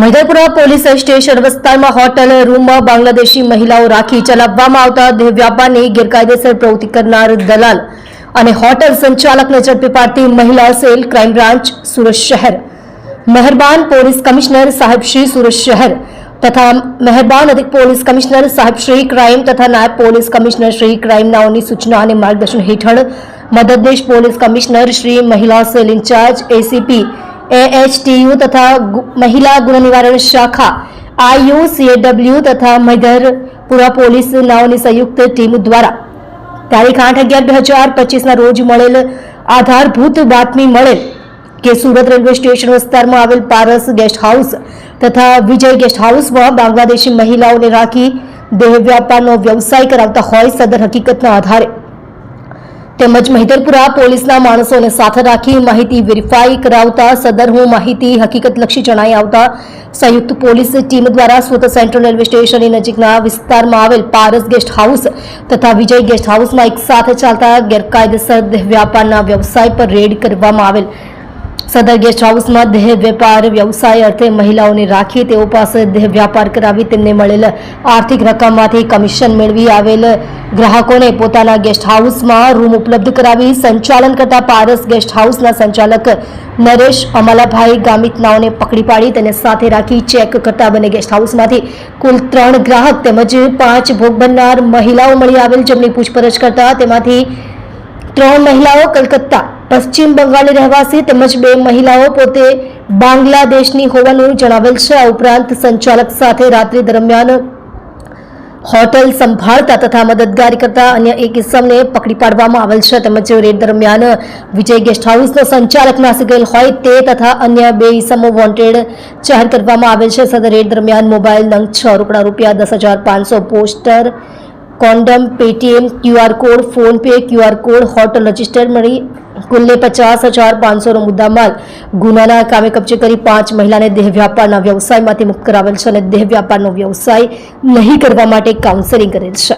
Maidarpura police station વિસ્તારમાં hotel રૂમમાં બાંગ્લાદેશી મહિલાઓ રાખી ચલાવવામાં આવતા વ્યાપારની ગેરકાયદેસર પ્રવૃત્તિ કરનાર દલાલ અને હોટલ સંચાલકને ઝડપી પાડતી મહિલા સેલ ક્રાઇમ બ્રાન્ચ સુરત શહેર. મહેરબાન પોલીસ કમિશનર સાહેબ શ્રી સુરત શહેર તથા મહેરબાન અધિક પોલીસ કમિશનર સાહેબ શ્રી ક્રાઇમ તથા નાયબ પોલીસ કમિશનર શ્રી ક્રાઇમ નાઓની સૂચના અને માર્ગદર્શન હેઠળ મદદનીશ પોલીસ કમિશનર શ્રી મહિલા સેલ ઇન્ચાર્જ એસીપી એએચટીયુ તથા મહિલા ગુણ નિવારણ શાખા આઈયુ સીએડબ્લ્યુ તથા મધરપુરા પોલીસ નાઓની સંયુક્ત ટીમ દ્વારા તારીખ આઠ અગિયાર બે હજાર પચીસના રોજ મળેલ આધારભૂત બાતમી મળેલ કે સુરત રેલવે સ્ટેશન વિસ્તારમાં આવેલ પારસ ગેસ્ટ હાઉસ તથા વિજય ગેસ્ટ હાઉસમાં બાંગ્લાદેશી મહિલાઓને રાખી દેહ વ્યાપારનો વ્યવસાય કરાવતા હોય સદર હકીકતના આધારે. તેમજ મહિદરપુરા પોલીસના માણસોને સાથે રાખી માહિતી વેરીફાઈ કરાવતા સદર હું માહિતી હકીકતલક્ષી જણાઈ આવતા સંયુક્ત પોલીસ ટીમ દ્વારા સુરત સેન્ટ્રલ રેલવે સ્ટેશનની નજીકના વિસ્તારમાં આવેલ પારસ ગેસ્ટ હાઉસ તથા વિજય ગેસ્ટ હાઉસમાં એકસાથે ચાલતા ગેરકાયદેસર વ્યાપારના વ્યવસાય પર રેડ કરવામાં આવેલ. સદર ગેસ્ટ હાઉસમાં દેહ વેપાર, વ્યવસાય અર્થે મહિલાઓને રાખી તેઓ પાસે દેહ વ્યાપાર કરાવી તેમને મળેલ આર્થિક રકમમાંથી કમિશન મેળવી આવેલ ગ્રાહકોને પોતાના ગેસ્ટ હાઉસમાં રૂમ ઉપલબ્ધ કરાવી સંચાલન કરતા પારસ ગેસ્ટ હાઉસના સંચાલક નરેશ અમાલાભાઈ ગામિતનાઓને પકડી પાડી તેને સાથે રાખી ચેક કરતા બંને ગેસ્ટ હાઉસમાંથી કુલ ત્રણ ગ્રાહક તેમજ પાંચ ભોગ બનનાર મહિલાઓ મળી આવેલ જેમની પૂછપરછ કરતા તેમાંથી ત્રણ મહિલાઓ કલકત્તા પશ્ચિમ બંગાળની રહેવાસી તેમજ બે મહિલાઓ પોતે બાંગ્લાદેશની હોવાનું જણાવેલ છે. આ ઉપરાંત સંચાલક સાથે રાત્રિ દરમિયાન હોટેલ સંભાળતા તથા મદદગારી કરતા અન્ય એક ઇસમને પકડી પાડવામાં આવેલ છે. તેમજ રેડ દરમિયાન વિજય ગેસ્ટ હાઉસનો સંચાલક નાસી ગયેલ હોય તે તથા અન્ય બે ઇસમો વોન્ટેડ જાહેર કરવામાં આવેલ છે. સદર રેડ દરમિયાન મોબાઈલ નંગ છ રોકડા રૂપિયા દસ હજાર પાંચસો poster, condom, Paytm QR code PhonePe QR code, hotel register મળી કુલ્લે પચાસ હજાર પાંચસોનો મુદ્દામાલ ગુનાના કામે કબજે કરી પાંચ મહિલાને દેહ વ્યાપારના વ્યવસાયમાંથી મુક્ત કરાવેલ છે અને દેહ વ્યાપારનો વ્યવસાય નહીં કરવા માટે કાઉન્સેલિંગ કરેલ છે.